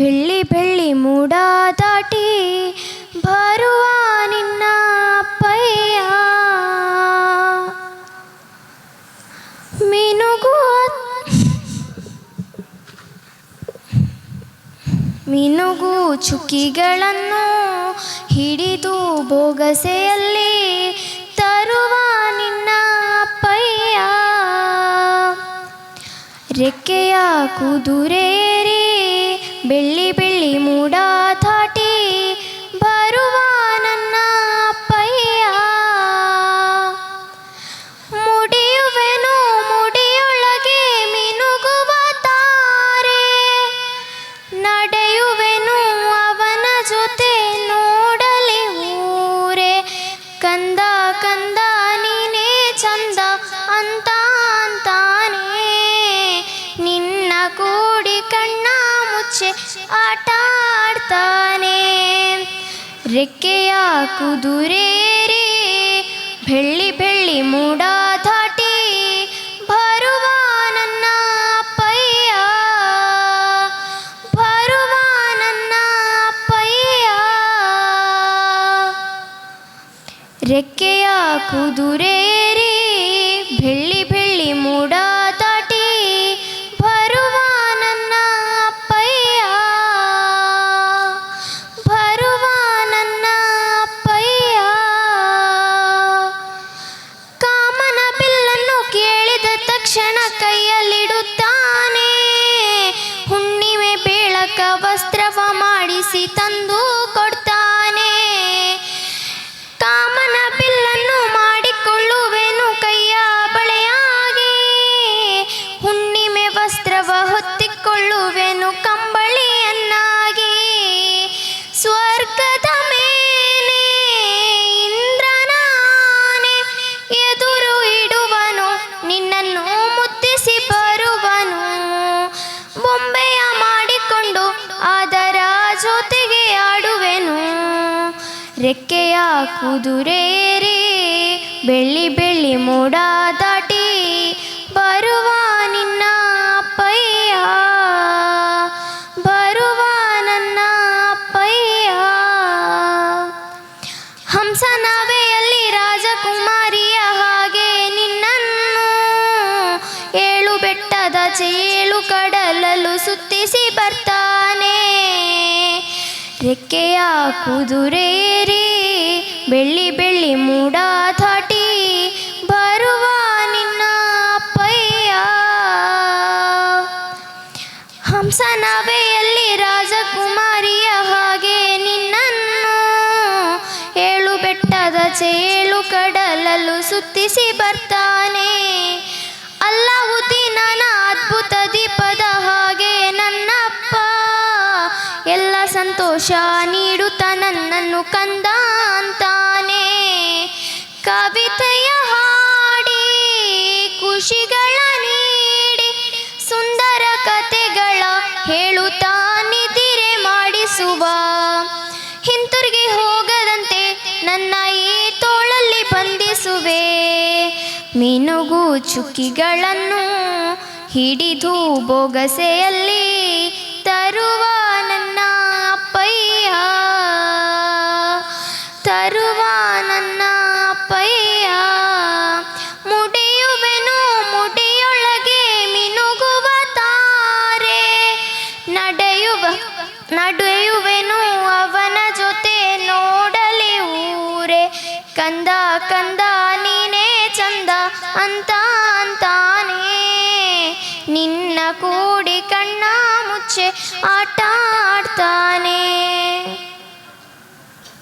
ಬೆಳ್ಳಿ ಬೆಳ್ಳಿ ಮೂಡ ದಾಟಿ ಬರುವ ನಿನ್ನ ಅಪ್ಪಯ್ಯ. ಮಿನುಗುವ ಮಿನುಗು ಚುಕ್ಕಿಗಳನ್ನು ಹಿಡಿದು ಬೋಗಸೆಯಲ್ಲಿ ತರುವ ನಿನ್ನ ಅಪ್ಪಯ್ಯ. ರೆಕ್ಕೆಯ ಕುದುರೇರಿ ಬೆಳ್ಳಿ ಬೆಳ್ಳಿ ಮುಚ್ಚೆ ಆಟ ಆಡ್ತಾನೆ ರೆಕ್ಕೆಯ ಕುದುರೇರಿ ಬೆಳ್ಳಿ ಬೆಳ್ಳಿ ಮೂಡ ದಾಟಿ ಬರುವ ನನ್ನ ಅಪ್ಪಯ್ಯ ಬರುವ ನನ್ನ ಅಪ್ಪಯ್ಯ ರೆಕ್ಕೆಯ ಕುದುರೇರಿ ಬೆಳ್ಳಿ ಬೆಳ್ಳಿ ಮೂಡ ಮಾಡಿಸಿ ತಂದು ಕೊಡ್ತಾನೆ ರೆಕ್ಕೆಯ ಕುದುರೇರಿ, ಬೆಳ್ಳಿ ಬೆಳ್ಳಿ ಮೋಡ ದಾಟಿ ಬರುವ ನಿನ್ನ ಅಪ್ಪಯ್ಯ. ಬರುವ ನನ್ನ ಅಪ್ಪಯ್ಯ. ಹಂಸನಾವೆಯಲ್ಲಿ ರಾಜಕುಮಾರಿಯ ಹಾಗೆ ನಿನ್ನನ್ನು ಏಳು ಬೆಟ್ಟದ ಚೇಳು ಕಡಲಲು ಸುತ್ತಿಸಿ ಬರ್ತಾನೆ. ರೆಕ್ಕೆಯ ಕುದುರೇರಿ, ಬೆಳ್ಳಿ ಬೆಳ್ಳಿ ಮೂಡ ದಾಟಿ ಬರುವ ನಿನ್ನ ಅಪ್ಪಯ್ಯ. ಹಂಸನವೆಯಲ್ಲಿ ರಾಜಕುಮಾರಿಯ ಹಾಗೆ ನಿನ್ನನ್ನು ಏಳು ಬೆಟ್ಟದ ಚೇಳು ಕಡಲಲು ಸುತ್ತಿಸಿ ಬರ್ತಾನೆ. ಅಲ್ಲಾವುದ್ದೀನನ ಅದ್ಭುತ ದೀಪದ ಹಾಗೆ ನನ್ನ ಸಂತೋಷ ನೀಡುತ್ತ ನನ್ನನ್ನು ಕಂದ ಅಂತಾನೆ ಕವಿತೆಯ ಹಾಡಿ ಖುಷಿಗಳ ನೀಡಿ ಸುಂದರ ಕತೆಗಳ ಹೇಳುತ್ತಾ ನಿದಿರೆ ಮಾಡಿಸುವ. ಹಿಂತಿರುಗಿ ಹೋಗದಂತೆ ನನ್ನ ಈ ತೋಳಲ್ಲಿ ಬಂಧಿಸುವೆ. ಮಿನುಗು ಚುಕ್ಕಿಗಳನ್ನು ಹಿಡಿದು ಬೊಗಸೆಯಲ್ಲಿ ತರುವ ಕಂದ ಕಂದ ನೀನೇ ಚಂದ ಅಂತ ಅಂತಾನೆ. ನಿನ್ನ ಕೂಡಿ ಕಣ್ಣ ಮುಚ್ಚೆ ಆಟ ಆಡ್ತಾನೆ